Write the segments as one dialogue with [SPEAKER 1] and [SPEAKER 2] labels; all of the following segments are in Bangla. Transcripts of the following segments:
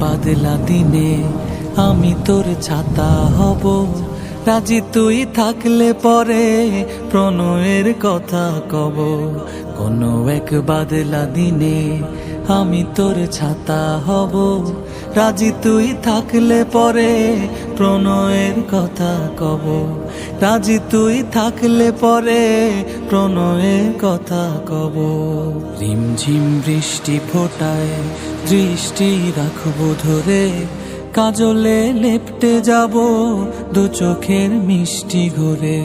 [SPEAKER 1] বাদলা দিনে আমি তোর ছাতা হব। রাজি তুই থাকলে পরে প্রণয়ের কথা কব। কোনো এক বাদলা দিনে আমি তোর ছাতা হব। রাজি তুই থাকলে পরে প্রণয়ের কথা কব। রাজি তুই থাকলে পরে প্রণয়ের কথা কব। রিমঝিম বৃষ্টি ফোটায়, দৃষ্টি রাখব ধরে। কাজলে লেপটে যাব দু চোখের মিষ্টি ঘুরে।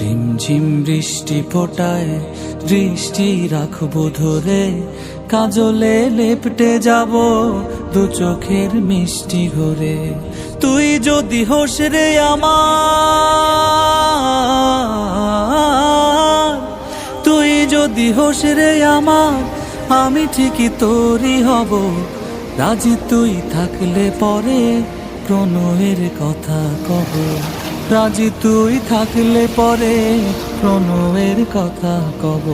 [SPEAKER 1] রিমঝিম বৃষ্টি ফোটায়, দৃষ্টি রাখব ধরে। কাজলে লেপটে যাব দু চোখের মিষ্টি ঘুরে। তুই যদি হোস রে আমার যদি হোস রে আমার, আমি ঠিকই তোরই হব। রাজি তুই থাকলে পরে প্রণয়ের কথা কব। রাজি তুই থাকলে পরে প্রণয়ের কথা কব।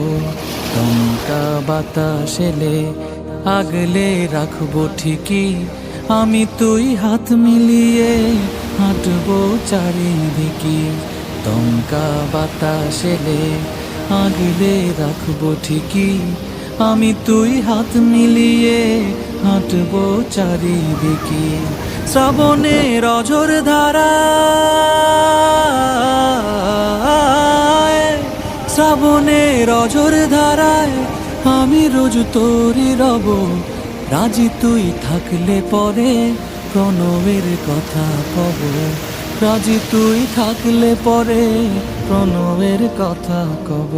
[SPEAKER 1] টঙ্কা বাতাস এলে আগলে রাখব ঠিকই। আমি তুই হাত মিলিয়ে হাঁটবো চারিদিকে। টঙ্কা বাতাস এলে আগলে রাখব ঠিকই। আমি তুই হাত মিলিয়ে হাঁটবো চারিদিকে। শ্রাবণের অঝর ধারা। শ্রাবণের অঝর ধারায় আমি রোজ তোরই রব। রাজি তুই থাকলে পরে প্রণবের কথা কব। রাজি তুই থাকলে পরে প্রণবের কথা কব।